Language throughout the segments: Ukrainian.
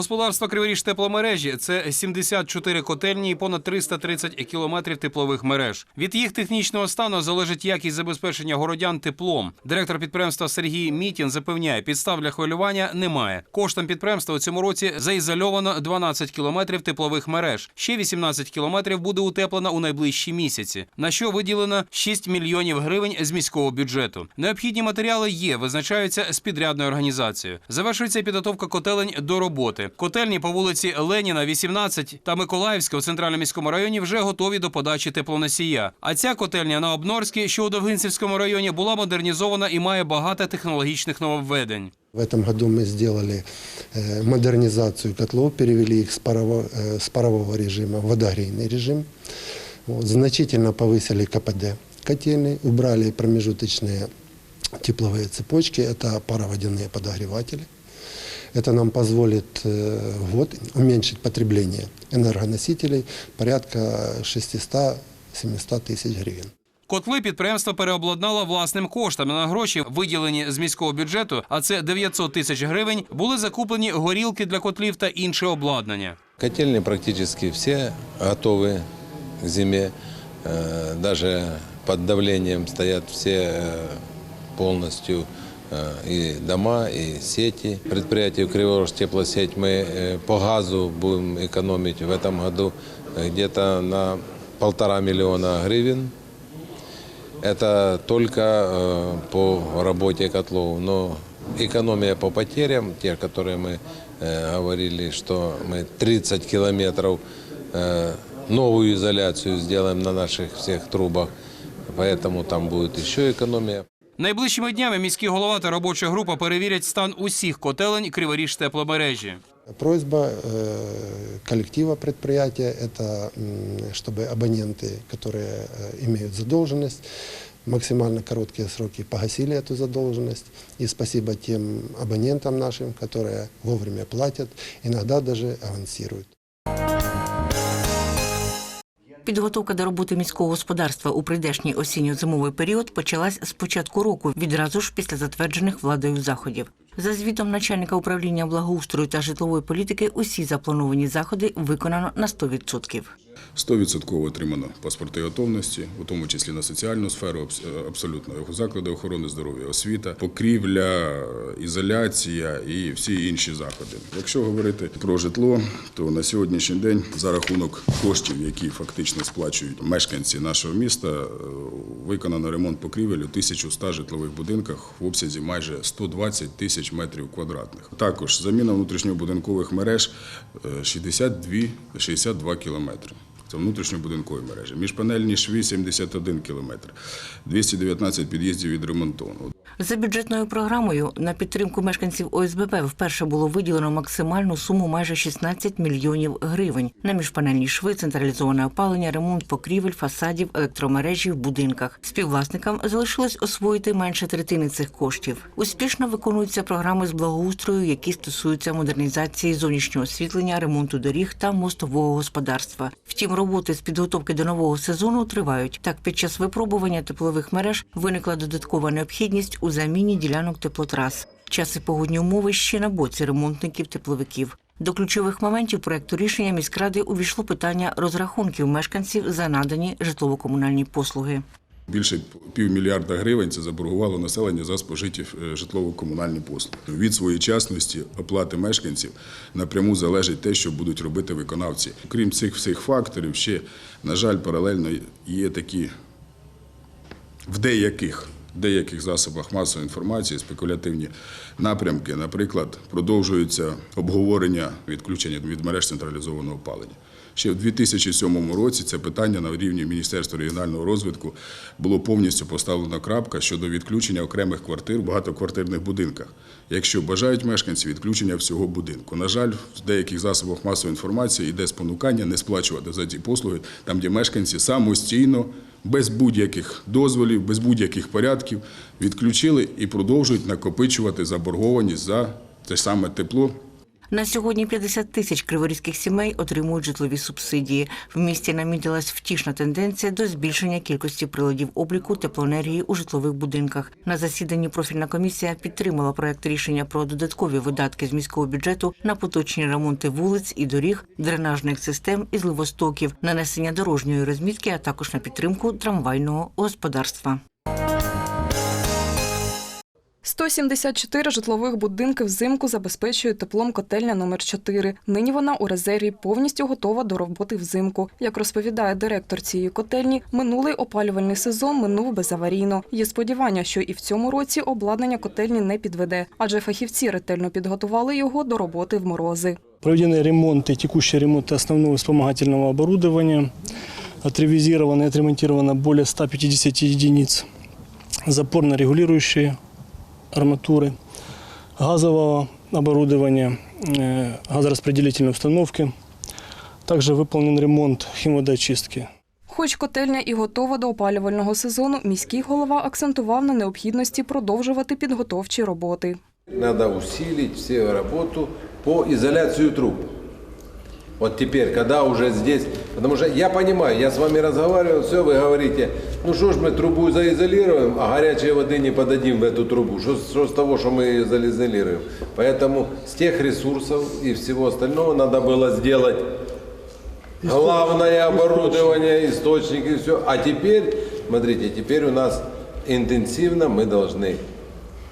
Господарство Криворіж тепломережі це 74 котельні і понад 330 кілометрів теплових мереж. Від їх технічного стану залежить якість забезпечення городян теплом. Директор підприємства Сергій Мітін запевняє, підстав для хвилювання немає. Коштом підприємства у цьому році заізольовано 12 кілометрів теплових мереж. Ще 18 кілометрів буде утеплено у найближчі місяці. На що виділено 6 мільйонів гривень з міського бюджету. Необхідні матеріали є, визначаються з підрядною організацією. Завершується підготовка котелень до роботи. Котельні по вулиці Леніна, 18 та Миколаївська у центральному міському районі вже готові до подачі теплоносія. А ця котельня на Обнорській, що у Довгинцівському районі, була модернізована і має багато технологічних нововведень. В этом году мы сделали э, модернизацию котлов, перевели их с парового, э, с парового режима в водогрейный режим. Вот, значительно повысили КПД котельной, убрали промежуточные тепловые цепочки, это пароводяные подогреватели. Это нам позволит э, в год уменьшить потребление энергоносителей порядка 600-700 тысяч гривен. Котли підприємство переобладнало власним коштом. На гроші, виділені з міського бюджету, а це 900 тисяч гривень, були закуплені горілки для котлів та інше обладнання. Котельни практически все готовы к зиме. Э, Даже под давлением стоят все э, полностью э, И дома, и сети. Предприятие Криворож теплосеть мы по газу будем экономить в этом году где-то на полтора миллиона гривен. Это только по работе котлов. Но экономия по потерям, те, которые мы э, говорили, что мы 30 километров э, новую изоляцию сделаем на наших всех трубах, поэтому там будет еще экономия. Найближчими днями міський голова та робоча група перевірять стан усіх котелень Криворіж тепломережі. Просьба э, коллектива предприятия – это м, чтобы абоненты, которые э, имеют задолженность, максимально короткие сроки погасили эту задолженность. И спасибо тем абонентам нашим, которые вовремя платят, иногда даже авансируют. Підготовка до роботи міського господарства у прийдешній осінньо-зимовий період почалась з початку року, відразу ж після затверджених владою заходів. За звітом начальника управління благоустрою та житлової політики, усі заплановані заходи виконано на 100%. 100% отримано паспорти готовності, у тому числі на соціальну сферу, абс- абсолютно заклади охорони здоров'я, освіта, покрівля, ізоляція і всі інші заходи. Якщо говорити про житло, то на сьогоднішній день за рахунок коштів, які фактично сплачують мешканці нашого міста, е, виконано ремонт покрівель у 1100 житлових будинках в обсязі майже 120 тисяч метрів квадратних. Також заміна внутрішньобудинкових мереж е, 62, 62 кілометри. Це внутрішньобудинкові мережі. Міжпанельні шві 71 кілометр, 219 під'їздів відремонтовано. За бюджетною програмою на підтримку мешканців ОСББ вперше було виділено максимальну суму майже 16 мільйонів гривень на міжпанельні шви, централізоване опалення, ремонт покрівель, фасадів, електромережі в будинках. Співвласникам залишилось освоїти менше третини цих коштів. Успішно виконуються програми з благоустрою, які стосуються модернізації зовнішнього освітлення, ремонту доріг та мостового господарства. Втім, роботи з підготовки до нового сезону тривають. Так, під час випробування теплових мереж виникла додаткова необхідність у заміні ділянок теплотрас. Час і погодні умови ще на боці ремонтників тепловиків. До ключових моментів проекту рішення міськради увійшло питання розрахунків мешканців за надані житлово-комунальні послуги. Більше півмільярда гривень це заборгувало населення за спожиті е, житлово-комунальні послуги. Від своєчасності оплати мешканців напряму залежить те, що будуть робити виконавці. Крім цих всіх факторів, ще, на жаль, паралельно є такі в деяких. Деяких засобах масової інформації спекулятивні напрямки, наприклад, продовжується обговорення відключення від мереж централізованого опалення. Ще в 2007 році це питання на рівні Міністерства регіонального розвитку було повністю поставлено крапка щодо відключення окремих квартир в багатоквартирних будинках. Якщо бажають мешканці відключення всього будинку. На жаль, в деяких засобах масової інформації йде спонукання не сплачувати за ці послуги, там, де мешканці самостійно, без будь-яких дозволів, без будь-яких порядків відключили і продовжують накопичувати заборгованість за те саме тепло На сьогодні 50 тисяч криворізьких сімей отримують житлові субсидії. В місті намітилась втішна тенденція до збільшення кількості приладів обліку теплоенергії у житлових будинках. На засіданні профільна комісія підтримала проект рішення про додаткові видатки з міського бюджету на поточні ремонти вулиць і доріг, дренажних систем і зливостоків, нанесення дорожньої розмітки, а також на підтримку трамвайного господарства. 174 житлових будинки взимку забезпечує теплом котельня номер 4 Нині вона у резерві повністю готова до роботи взимку. Як розповідає директор цієї котельні, минулий опалювальний сезон минув безаварійно. Є сподівання, що і в цьому році обладнання котельні не підведе, адже фахівці ретельно підготували його до роботи в морози. Проведены ремонты, текущие ремонты основного вспомогательного оборудования. Отревизировано и отремонтировано более 150 единиц запорно-регулирующие арматуры, газового оборудования, э, газораспределительной установки. Также выполнен ремонт химводоочистки. Хоч котельня і готова до опалювального сезону, міський голова акцентував на необхідності продовжувати підготовчі роботи. Надо усилить всю работу по изоляции труб. Вот теперь, когда уже здесь, потому что я понимаю, я с вами разговаривал, все, вы говорите, ну что ж мы трубу заизолируем, а горячей воды не подадим в эту трубу. Что, что с того, что мы ее заизолируем? Поэтому с тех ресурсов и всего остального надо было сделать главное оборудование, источник и все. А теперь, смотрите, теперь у нас интенсивно мы должны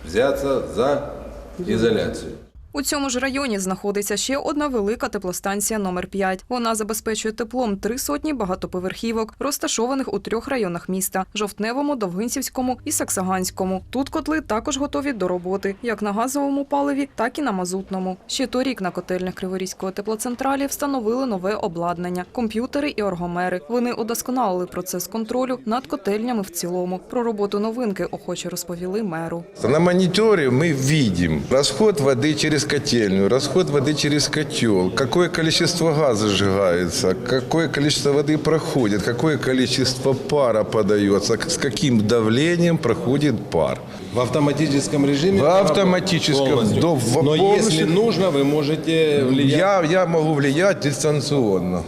взяться за изоляцию. У цьому ж районі знаходиться ще одна велика теплостанція номер 5 Вона забезпечує теплом три сотні багатоповерхівок, розташованих у трьох районах міста: Жовтневому, Довгинцівському і Саксаганському. Тут котли також готові до роботи, як на газовому паливі, так і на мазутному. Ще торік на котельнях Криворізької теплоцентралі встановили нове обладнання, комп'ютери і оргомери. Вони удосконалили процес контролю над котельнями в цілому. Про роботу новинки охоче розповіли меру. На мониторе мы видим расход воды через котельную, расход воды через котел, какое количество газа сжигается, какое количество воды проходит, какое количество пара подается, с каким давлением проходит пар. В автоматическом режиме? В автоматическом, Полностью. до- в- Но полностью. если нужно, вы можете влиять Я, я могу влиять дистанционно.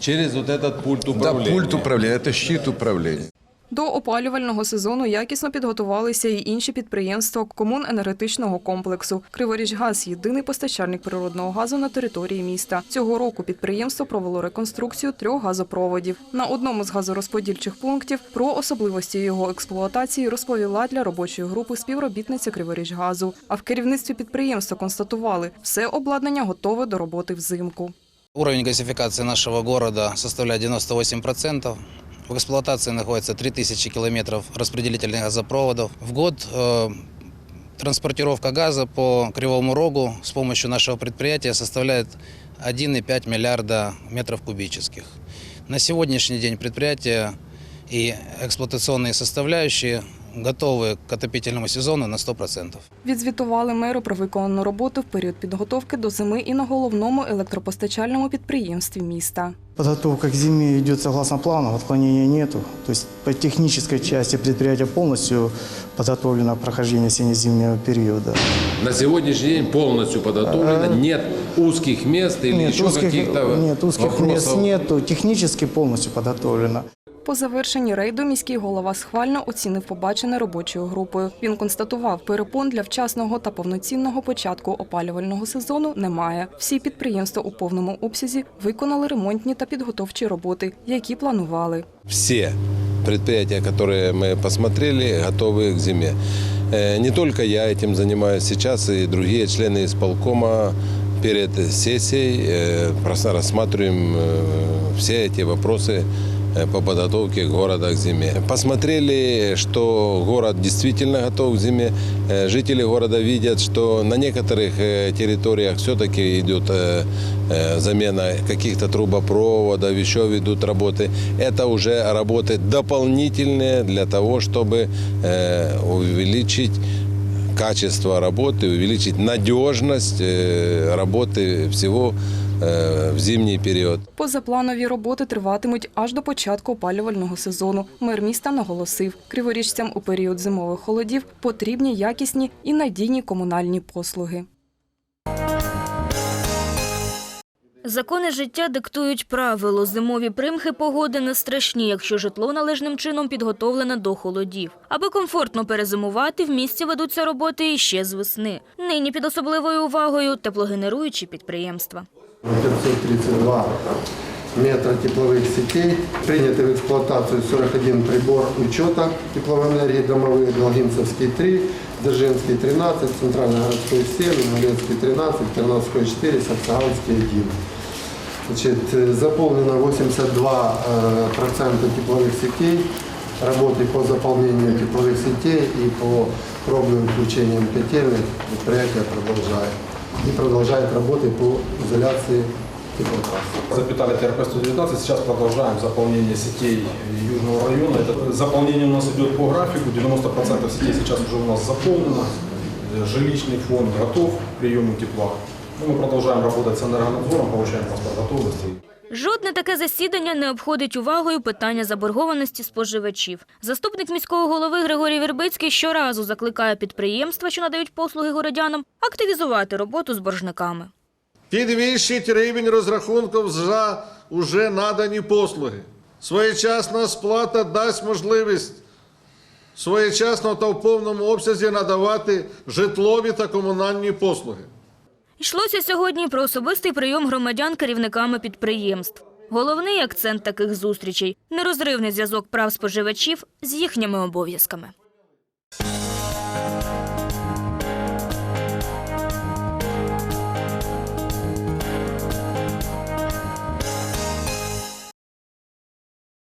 через вот этот пульт Да, управления. пульт управления, это щит управления. До опалювального сезону якісно підготувалися і інші підприємства комуненергетичного комплексу. Криворіжгаз – єдиний постачальник природного газу на території міста. Цього року підприємство провело реконструкцію трьох газопроводів. На одному з газорозподільчих пунктів про особливості його експлуатації розповіла для робочої групи співробітниця Криворіжгазу. А в керівництві підприємства констатували, все обладнання готове до роботи взимку. Уровень газификации нашего города составляет 98%. В эксплуатации находится 3000 километров распределительных газопроводов. В год э, транспортировка газа по Кривому Рогу с помощью нашего предприятия составляет 1,5 миллиарда метров кубических. На сегодняшний день предприятие и эксплуатационные составляющие готовы к отопительному сезону на 100%. Відзвітували меру про виконану роботу в період підготовки до зими і на головному електропостачальному підприємстві міста. Подготовка к зиме идет согласно плану, отклонения нету. То есть по технической части предприятие полностью подготовлено к прохождению осенне-зимнего периода. На сегодняшний день полностью подготовлено. Нет узких мест или нет, еще каких-то нет, узких мест нету, технически полностью подготовлено. По завершенні рейду міський голова схвально оцінив побачене робочою групою. Він констатував, перепон для вчасного та повноцінного початку опалювального сезону немає. Всі підприємства у повному обсязі виконали ремонтні та підготовчі роботи, які планували. Все предприятия, которые мы посмотрели, готовы к зиме. Э, Не только я этим занимаюсь сейчас, и другие члены исполкома перед сессией э, просто рассматриваем э, все эти вопросы э, по подготовке города к зиме. Посмотрели, что город действительно готов к зиме. Э, Жители города видят, что на некоторых э, территориях все-таки идет э, э, замена каких-то трубопроводов, еще ведут работы. Это уже работы дополнительные для того, чтобы э, увеличить качество работы, увеличить надежность э, работы всего э, в зимний период. Позапланові роботи триватимуть аж до початку опалювального сезону. Мер міста наголосив, криворіжцям у період зимових холодів потрібні якісні і надійні комунальні послуги. Закони життя диктують правило. Зимові примхи погоди не страшні, якщо житло належним чином підготовлене до холодів. Аби комфортно перезимувати, в місті ведуться роботи іще з весни. Нині під особливою увагою теплогенеруючі підприємства. 532 метра тепловых сетей. Приняты в эксплуатацию 41 прибор учета тепловой энергии домовые, Долгинцевский 3, Дзержинский 13, Центральный городской 7, Инвалидский 13, Терновской 4, Саксаганский 1. Значит, э, заполнено 82 э, процента тепловых сетей. Работы по заполнению тепловых сетей и по пробным включениям котельных предприятие продолжает. И продолжает работы по изоляции теплотрасс. Запитали ТРП-119, сейчас продолжаем заполнение сетей Южного района. Это заполнение у нас идет по графику, 90% сетей сейчас уже у нас заполнено. Жилищный фонд готов к приему тепла. Ну, мы продолжаем работать с энергонадзором, получаем паспорт готовности. Жодне таке засідання не обходить увагою питання заборгованості споживачів. Заступник міського голови Григорій Вербицький щоразу закликає підприємства, що надають послуги городянам, активізувати роботу з боржниками. Підвищить рівень розрахунків за уже надані послуги. Своєчасна сплата дасть можливість своєчасно та в повному обсязі надавати житлові та комунальні послуги. Йшлося сьогодні про особистий прийом громадян керівниками підприємств. Головний акцент таких зустрічей – нерозривний зв'язок прав споживачів з їхніми обов'язками.